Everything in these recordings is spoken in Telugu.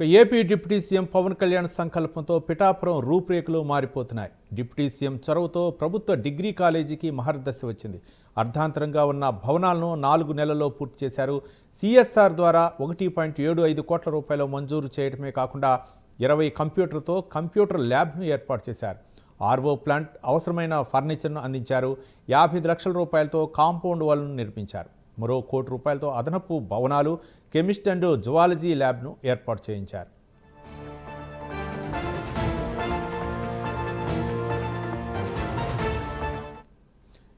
ఇక AP deputy CM Pawan Kalyan సంకల్పంతో పిఠాపురం రూపురేఖలు మారిపోతున్నాయి. డిప్యూటీ సీఎం చొరవతో ప్రభుత్వ డిగ్రీ కాలేజీకి మహర్దశ వచ్చింది. అర్ధాంతరంగా ఉన్న భవనాలను నాలుగు నెలల్లో పూర్తి చేశారు. సిఎస్ఆర్ ద్వారా ఒకటి పాయింట్ ఏడు ఐదు కోట్ల రూపాయలు మంజూరు చేయడమే కాకుండా ఇరవై కంప్యూటర్తో కంప్యూటర్ ల్యాబ్ను ఏర్పాటు చేశారు. ఆర్వో ప్లాంట్ అవసరమైన ఫర్నిచర్ను అందించారు. యాభై లక్షల రూపాయలతో కాంపౌండ్ వాల్ను నిర్మించారు. మరో కోటి రూపాయలతో అదనపు భవనాలు కెమిస్ట్ అండ్ జువాలజీ ల్యాబ్ను ఏర్పాటు చేయించారు.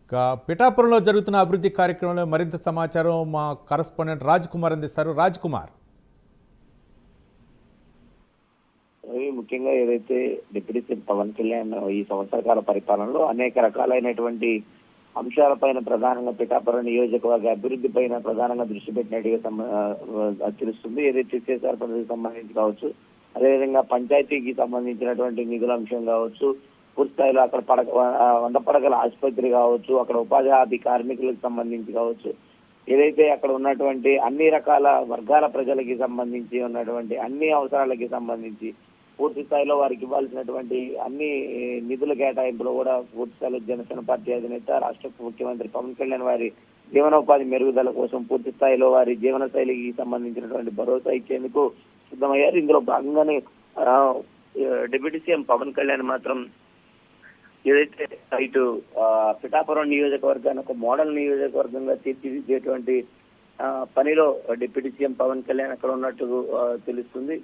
ఇక పిఠాపురంలో జరుగుతున్న అభివృద్ధి కార్యక్రమంలో మరింత సమాచారం మా కరస్పాండెంట్ రాజ్ కుమార్ అందిస్తారు. రాజ్ కుమార్ ముఖ్యంగా ఏదైతే డిప్యూటీ సీఎం పవన్ కళ్యాణ్ ఈ సంవత్సర కాల పరిపాలనలో అనేక రకాలైనటువంటి అంశాలపైన ప్రధానంగా పిఠాపురం నియోజకవర్గ అభివృద్ధి పైన ప్రధానంగా దృష్టి పెట్టినట్టుగా తెలుస్తుంది. ఏదైతే కేసీఆర్ పద్ధతికి సంబంధించి కావచ్చు అదేవిధంగా పంచాయతీకి సంబంధించినటువంటి నిధుల అంశం కావచ్చు పూర్తిస్థాయిలో అక్కడ పడక వంద పడకల ఆసుపత్రి కావచ్చు అక్కడ ఉపాధి హామీ కార్మికులకు సంబంధించి కావచ్చు ఏదైతే అక్కడ ఉన్నటువంటి అన్ని రకాల వర్గాల ప్రజలకి సంబంధించి ఉన్నటువంటి అన్ని అవసరాలకి సంబంధించి పూర్తి స్థాయిలో వారికి ఇవ్వాల్సినటువంటి అన్ని నిధుల కేటాయింపులో కూడా పూర్తి స్థాయిలో జనసేన పార్టీ అధినేత రాష్ట్ర ముఖ్యమంత్రి పవన్ కళ్యాణ్ వారి జీవనోపాధి మెరుగుదల కోసం పూర్తి స్థాయిలో వారి జీవన శైలికి సంబంధించినటువంటి భరోసా ఇచ్చేందుకు సిద్ధమయ్యారు. ఇందులో భాగంగానే డిప్యూటీ సీఎం పవన్ కళ్యాణ్ మాత్రం ఏదైతే ఇటు పిఠాపురం నియోజకవర్గాన్ని ఒక మోడల్ నియోజకవర్గంగా తీర్చిదిద్దేటువంటి పనిలో డిప్యూటీ సీఎం పవన్ కళ్యాణ్ అక్కడ ఉన్నట్టు తెలుస్తుంది.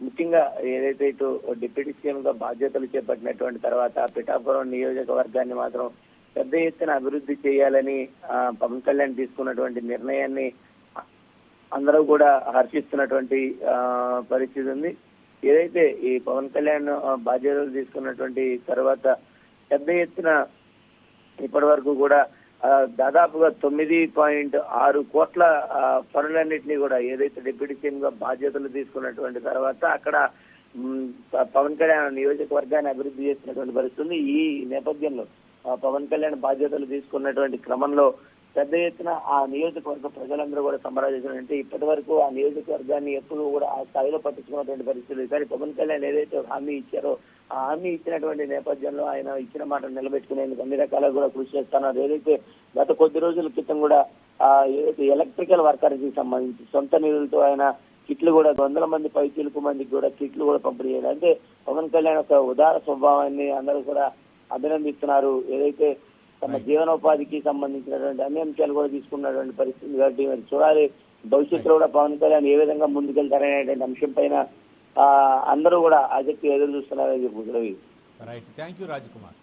ముఖ్యంగా ఏదైతే ఇటు డిప్యూటీ సీఎం గా బాధ్యతలు చేపట్టినటువంటి తర్వాత పిఠాపురం నియోజకవర్గాన్ని మాత్రం పెద్ద ఎత్తున అభివృద్ధి చేయాలని పవన్ కళ్యాణ్ తీసుకున్నటువంటి నిర్ణయాన్ని అందరూ కూడా హర్షిస్తున్నటువంటి పరిస్థితి ఉంది. ఏదైతే ఈ పవన్ కళ్యాణ్ బాధ్యతలు తీసుకున్నటువంటి తర్వాత పెద్ద ఎత్తున ఇప్పటి వరకు కూడా దాదాపుగా తొమ్మిది పాయింట్ ఆరు కోట్ల పనులన్నింటినీ కూడా ఏదైతే డిప్యూటీ సీఎం గా బాధ్యతలు తీసుకున్నటువంటి తర్వాత అక్కడ పవన్ కళ్యాణ్ నియోజకవర్గాన్ని అభివృద్ధి చేసినటువంటి పరిస్థితి ఈ నేపథ్యంలో ఆ, పవన్ కళ్యాణ్ బాధ్యతలు తీసుకున్నటువంటి క్రమంలో పెద్ద ఎత్తున ఆ నియోజకవర్గ ప్రజలందరూ కూడా సంబరాజించారంటే ఇప్పటి వరకు ఆ నియోజకవర్గాన్ని ఎప్పుడు కూడా ఆ స్థాయిలో పట్టించుకున్నటువంటి పరిస్థితులు. కానీ పవన్ కళ్యాణ్ ఏదైతే ఒక హామీ ఇచ్చారో ఆ హామీ ఇచ్చినటువంటి నేపథ్యంలో ఆయన ఇచ్చిన మాట నిలబెట్టుకునేందుకు అన్ని రకాలుగా కూడా కృషి చేస్తున్నారు. ఏదైతే గత కొద్ది రోజుల క్రితం కూడా ఆ ఏదైతే ఎలక్ట్రికల్ వర్కర్స్కి సంబంధించి సొంత నిధులతో ఆయన కిట్లు కూడా వందల మంది పై మందికి కూడా కిట్లు కూడా పంపిణీ చేయాలి అంటే పవన్ కళ్యాణ్ ఒక ఉదార స్వభావాన్ని అందరూ కూడా అభినందిస్తున్నారు. ఏదైతే తమ జీవనోపాధికి సంబంధించినటువంటి అన్ని అంశాలు కూడా తీసుకున్నటువంటి పరిస్థితి కాబట్టి మరి చూడాలి. భవిష్యత్తులో కూడా పవన్ కళ్యాణ్ ఏ విధంగా ముందుకెళ్తారనేటువంటి అంశం పైన ఆ, అందరూ కూడా ఆసక్తి ఎదురు చూస్తున్నారని చెప్పు Ravi right thank you Raj Kumar